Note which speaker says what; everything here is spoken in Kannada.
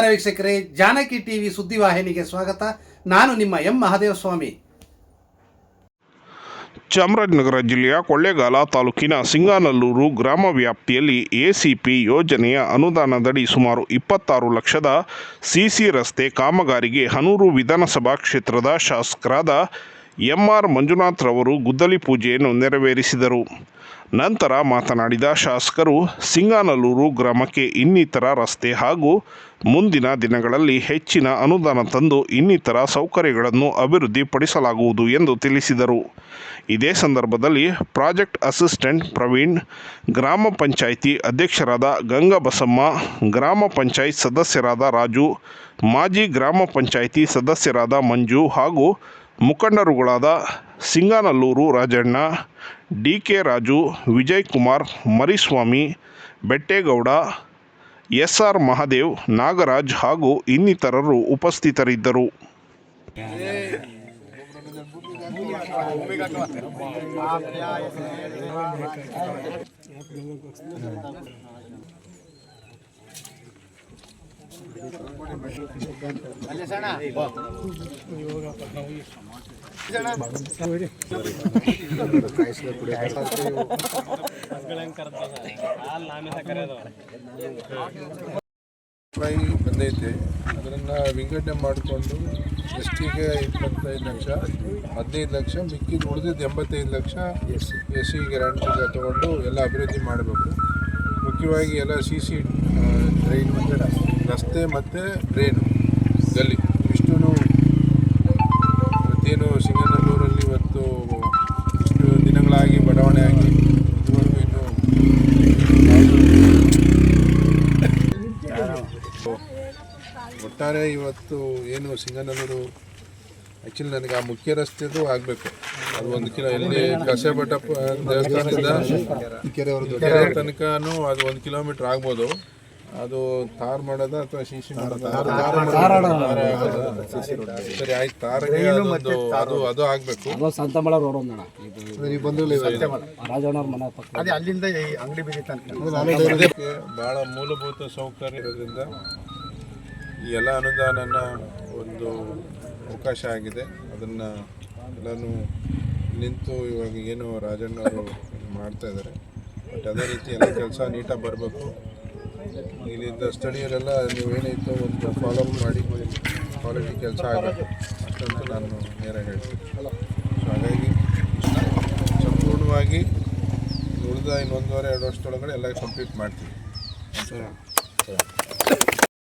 Speaker 1: ವೀಕ್ಷಕರೇ, ಜಾನಕಿ ಟಿವಿ ಸುದ್ದಿವಾಹಿನಿಗೆ ಸ್ವಾಗತ. ನಾನು ನಿಮ್ಮ ಎಂ ಮಹಾದೇವಸ್ವಾಮಿ.
Speaker 2: ಚಾಮರಾಜನಗರ ಜಿಲ್ಲೆಯ ಕೊಳ್ಳೇಗಾಲ ತಾಲೂಕಿನ ಸಿಂಗಾನಲ್ಲೂರು ಗ್ರಾಮ ವ್ಯಾಪ್ತಿಯಲ್ಲಿ ಎಸಿಪಿ ಯೋಜನೆಯ ಅನುದಾನದಡಿ ಸುಮಾರು ಇಪ್ಪತ್ತಾರು ಲಕ್ಷದ ಸಿಸಿ ರಸ್ತೆ ಕಾಮಗಾರಿಗೆ ಹನೂರು ವಿಧಾನಸಭಾ ಕ್ಷೇತ್ರದ ಶಾಸಕರಾದ ಎಂಆರ್ ಮಂಜುನಾಥ್ ರವರು ಗುದ್ದಲಿ ಪೂಜೆಯನ್ನು ನೆರವೇರಿಸಿದರು. ನಂತರ ಮಾತನಾಡಿದ ಶಾಸಕರು, ಸಿಂಗಾನಲ್ಲೂರು ಗ್ರಾಮಕ್ಕೆ ಇನ್ನಿತರ ರಸ್ತೆ ಹಾಗೂ ಮುಂದಿನ ದಿನಗಳಲ್ಲಿ ಹೆಚ್ಚಿನ ಅನುದಾನ ತಂದು ಇನ್ನಿತರ ಸೌಕರ್ಯಗಳನ್ನು ಅಭಿವೃದ್ಧಿಪಡಿಸಲಾಗುವುದು ಎಂದು ತಿಳಿಸಿದರು. ಇದೇ ಸಂದರ್ಭದಲ್ಲಿ ಪ್ರಾಜೆಕ್ಟ್ ಅಸಿಸ್ಟೆಂಟ್ ಪ್ರವೀಣ್, ಗ್ರಾಮ ಪಂಚಾಯಿತಿ ಅಧ್ಯಕ್ಷರಾದ ಗಂಗಬಸಮ್ಮ, ಗ್ರಾಮ ಪಂಚಾಯತ್ ಸದಸ್ಯರಾದ ರಾಜು, ಮಾಜಿ ಗ್ರಾಮ ಪಂಚಾಯಿತಿ ಸದಸ್ಯರಾದ ಮಂಜು ಹಾಗೂ ಮುಖಂಡರುಗಳಾದ Singanallur Rajanna D K Raju, Vijay Kumar, Mariswamy, Bettegowda S R Mahadev, Nagaraj ಹಾಗೂ ಇನ್ನಿತರರು ಉಪಸ್ಥಿತರಿದ್ದರು.
Speaker 3: ರೂಪಾಯಿ ಬಂದೈತೆ ಅದನ್ನು ವಿಂಗಡಣೆ ಮಾಡಿಕೊಂಡು ಎಸ್ ಟಿಗೆ ಇಪ್ಪತ್ತೈದು ಲಕ್ಷ ಹದಿನೈದು ಲಕ್ಷ ಮಿಕ್ಕಿದ್ದು ಉಳಿದಿದ್ದು ಎಂಬತ್ತೈದು ಲಕ್ಷ ಎಸ್ ಎಸ್ ಸಿ ಗ್ಯಾರಂಟಿಗೆ ತಗೊಂಡು ಎಲ್ಲ ಅಭಿವೃದ್ಧಿ ಮಾಡಬೇಕು ಮುಖ್ಯವಾಗಿ ಎಲ್ಲ ಸಿ ಸಿ ಡ್ರೈನ್ ರಸ್ತೆ ಮತ್ತು ಡ್ರೈನು ಗಲ್ಲಿ ಒಟ್ಟಾರೆ ಇವತ್ತು ಏನು ಸಿಂಗನಲ್ಲೂರು ಆ್ಯಕ್ಚುಲಿ ನನಗೆ ಆ ಮುಖ್ಯ ರಸ್ತೆದು ಆಗಬೇಕು. ಅದು ಒಂದು ಕಿಲೋ ಎಲ್ಲಿ ಕಸೆಬಟ್ಟಪ್ಪ ದೇವಸ್ಥಾನದಿಂದ ಕೆರೆ ತನಕನೂ ಅದು ಒಂದು ಕಿಲೋಮೀಟ್ರ್ ಆಗ್ಬೋದು. ಅದು ತಾರ್ ಮಾಡೋದ ಅಥವಾ ಶಿಶಿ ಮಾಡೋದ ಸರಿ ಆಯ್ತು. ತಾರಿಗೆ ಅದೊಂದು ಅದು ಅದು ಆಗಬೇಕು.
Speaker 4: ಅದು ಸಂತಮಳ ರೋಡ್
Speaker 5: ಅಲ್ಲಿಂದ ಅಂಗಡಿ ಬೀದಿ ತನಕ.
Speaker 3: ಬಹಳ ಮೂಲಭೂತ ಸೌಕರ್ಯ ಇರೋದ್ರಿಂದ ಈ ಎಲ್ಲ ಅನುದಾನನ ಒಂದು ಅವಕಾಶ ಆಗಿದೆ. ಅದನ್ನು ಎಲ್ಲನೂ ನಿಂತು ಇವಾಗ ಏನು ರಾಜಣ್ಣ ಅವರು ಮಾಡ್ತಾ ಇದ್ದಾರೆ ಬಟ್ ಅದೇ ರೀತಿ ಎಲ್ಲ ಕೆಲಸ ನೀಟಾಗಿ ಬರಬೇಕು. ಇಲ್ಲಿಂದ ಸ್ಥಳೀಯರೆಲ್ಲ ನೀವು ಏನಾಯಿತು ಒಂದು ಫಾಲೋ ಅಪ್ ಮಾಡಿ ಕ್ವಾಲಿಟಿ ಕೆಲಸ ಆಗಬೇಕು ಅಷ್ಟಂತ ನಾನು ನೇರ ಹೇಳ್ತೀನಿ. ಸೊ ಹಾಗಾಗಿ ಸಂಪೂರ್ಣವಾಗಿ ಉಳಿದ ಇನ್ನೊಂದುವರೆ ಎರಡು ವರ್ಷದೊಳಗಡೆ ಎಲ್ಲ ಕಂಪ್ಲೀಟ್ ಮಾಡ್ತೀವಿ.